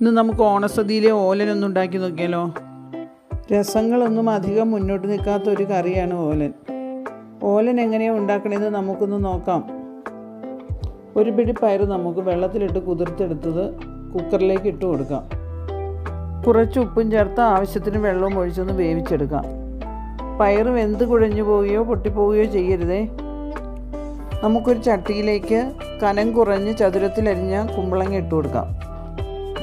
ഇന്ന് നമുക്ക് ഓണസദ്യയിലെ ഓലനൊന്നും ഉണ്ടാക്കി നോക്കിയാലോ? രസങ്ങളൊന്നും അധികം മുന്നോട്ട് നിൽക്കാത്ത ഒരു കറിയാണ് ഓലൻ. ഓലൻ എങ്ങനെയാണ് ഉണ്ടാക്കണമെന്ന് നമുക്കൊന്ന് നോക്കാം. ഒരു പിടി പയർ നമുക്ക് വെള്ളത്തിലിട്ട് കുതിർത്തെടുത്തത് കുക്കറിലേക്ക് ഇട്ട് കൊടുക്കാം. കുറച്ച് ഉപ്പും ചേർത്ത് ആവശ്യത്തിന് വെള്ളവും ഒഴിച്ചൊന്ന് വേവിച്ചെടുക്കാം. പയർ വെന്ത് കുഴഞ്ഞു പോവുകയോ പൊട്ടിപ്പോവുകയോ ചെയ്യരുതേ. നമുക്കൊരു ചട്ടിയിലേക്ക് കനം കുറഞ്ഞ് ചതുരത്തിലരിഞ്ഞ കുമ്പളങ്ങ ഇട്ട് കൊടുക്കാം.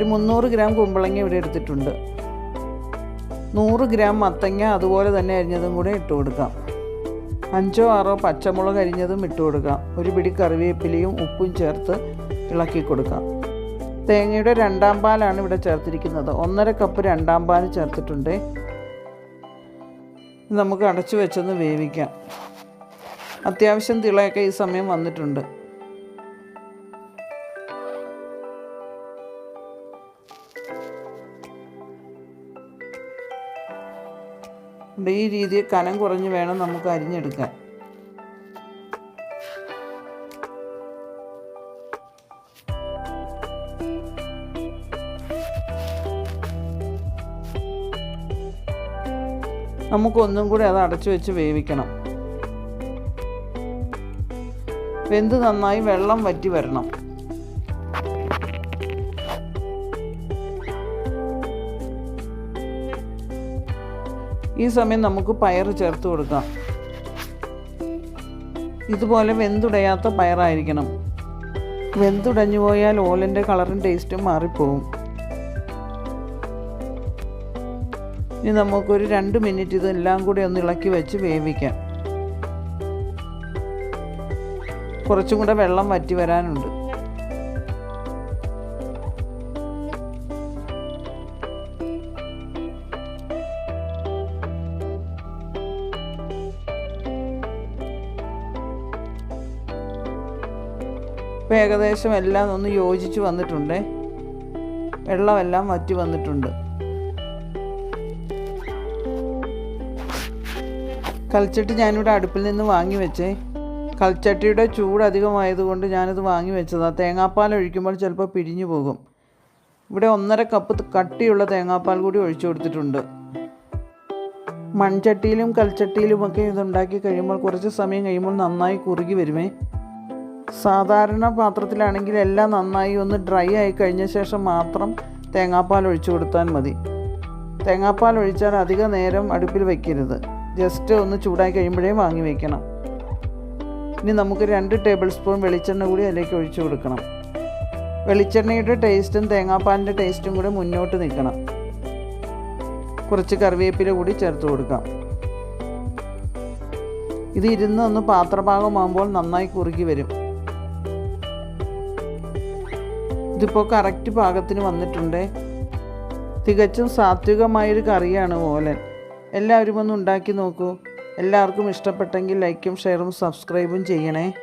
ഒരു മുന്നൂറ് ഗ്രാം കുമ്പളങ്ങ ഇവിടെ എടുത്തിട്ടുണ്ട്. നൂറ് ഗ്രാം മത്തങ്ങ അതുപോലെ തന്നെ അരിഞ്ഞതും കൂടെ ഇട്ട് കൊടുക്കാം. അഞ്ചോ ആറോ പച്ചമുളക് അരിഞ്ഞതും ഇട്ട് കൊടുക്കാം. ഒരു പിടി കറിവേപ്പിലയും ഉപ്പും ചേർത്ത് ഇളക്കി കൊടുക്കാം. തേങ്ങയുടെ രണ്ടാം പാലാണ് ഇവിടെ ചേർത്തിരിക്കുന്നത്. ഒന്നര കപ്പ് രണ്ടാം പാൽ ചേർത്തിട്ടുണ്ട്. നമുക്ക് അടച്ചു വെച്ചൊന്ന് വേവിക്കാം. അത്യാവശ്യം തിളയൊക്കെ ഈ സമയം വന്നിട്ടുണ്ട്. ഈ രീതിയിൽ കനം കുറഞ്ഞ് വേണം നമുക്ക് അരിഞ്ഞെടുക്കാൻ. നമുക്കൊന്നും കൂടി അത് അടച്ചു വെച്ച് വേവിക്കണം. വെന്ത് നന്നായി വെള്ളം വറ്റി വരണം. ഈ സമയം നമുക്ക് പയർ ചേർത്ത് കൊടുക്കാം. ഇതുപോലെ വെന്തുടയാത്ത പയറായിരിക്കണം. വെന്തുടഞ്ഞു പോയാൽ ഓലന്റെ കളറും ടേസ്റ്റും മാറിപ്പോവും. ഇനി നമുക്കൊരു രണ്ട് മിനിറ്റ് ഇതെല്ലാം കൂടി ഒന്ന് ഇളക്കി വെച്ച് വേവിക്കാം. കുറച്ചും കൂടെ വെള്ളം വറ്റി വരാനുണ്ട്. ഇപ്പം ഏകദേശം എല്ലാം ഒന്ന് യോജിച്ച് വന്നിട്ടുണ്ട്. വെള്ളമെല്ലാം വറ്റി വന്നിട്ടുണ്ട്. കൽച്ചട്ടി ഞാനിവിടെ അടുപ്പിൽ നിന്ന് വാങ്ങി വെച്ചേ. കൽച്ചട്ടിയുടെ ചൂട് അധികമായതുകൊണ്ട് ഞാനിത് വാങ്ങി വെച്ചതാണ് തേങ്ങാപ്പാൽ ഒഴിക്കുമ്പോൾ ചിലപ്പോൾ പിരിഞ്ഞു പോകും. ഇവിടെ ഒന്നര കപ്പ് കട്ടിയുള്ള തേങ്ങാപ്പാൽ കൂടി ഒഴിച്ചു കൊടുത്തിട്ടുണ്ട്. മൺചട്ടിയിലും കൽച്ചട്ടിയിലുമൊക്കെ ഇതുണ്ടാക്കി കഴിയുമ്പോൾ കുറച്ച് സമയം കഴിയുമ്പോൾ നന്നായി കുറുകി വരുമേ. സാധാരണ പാത്രത്തിലാണെങ്കിൽ എല്ലാം നന്നായി ഒന്ന് ഡ്രൈ ആയി കഴിഞ്ഞ ശേഷം മാത്രം തേങ്ങാപ്പാൽ ഒഴിച്ചു കൊടുത്താൽ മതി. തേങ്ങാപ്പാൽ ഒഴിച്ചാൽ അധിക നേരം അടുപ്പിൽ വയ്ക്കരുത് ജസ്റ്റ് ഒന്ന് ചൂടായി കഴിയുമ്പോഴേ വാങ്ങി വയ്ക്കണം ഇനി നമുക്ക് രണ്ട് ടേബിൾ സ്പൂൺ വെളിച്ചെണ്ണ കൂടി അതിലേക്ക് ഒഴിച്ചു കൊടുക്കണം. വെളിച്ചെണ്ണയുടെ ടേസ്റ്റും തേങ്ങാപ്പാലിന്റെ ടേസ്റ്റും കൂടെ മുന്നോട്ട് നിൽക്കണം. കുറച്ച് കറിവേപ്പില കൂടി ചേർത്ത് കൊടുക്കാം. ഇത് ഇരുന്ന് ഒന്ന് പാത്രഭാഗമാകുമ്പോൾ നന്നായി കുറുകി വരും. ഇതിപ്പോൾ കറക്റ്റ് പാകത്തിന് വന്നിട്ടുണ്ട്. തികച്ചും സാത്വികമായൊരു കറിയാണ് ഓലൻ. എല്ലാവരും ഒന്ന് ഉണ്ടാക്കി നോക്കൂ. എല്ലാവർക്കും ഇഷ്ടപ്പെട്ടെങ്കിൽ ലൈക്കും ഷെയറും സബ്സ്ക്രൈബും ചെയ്യണേ.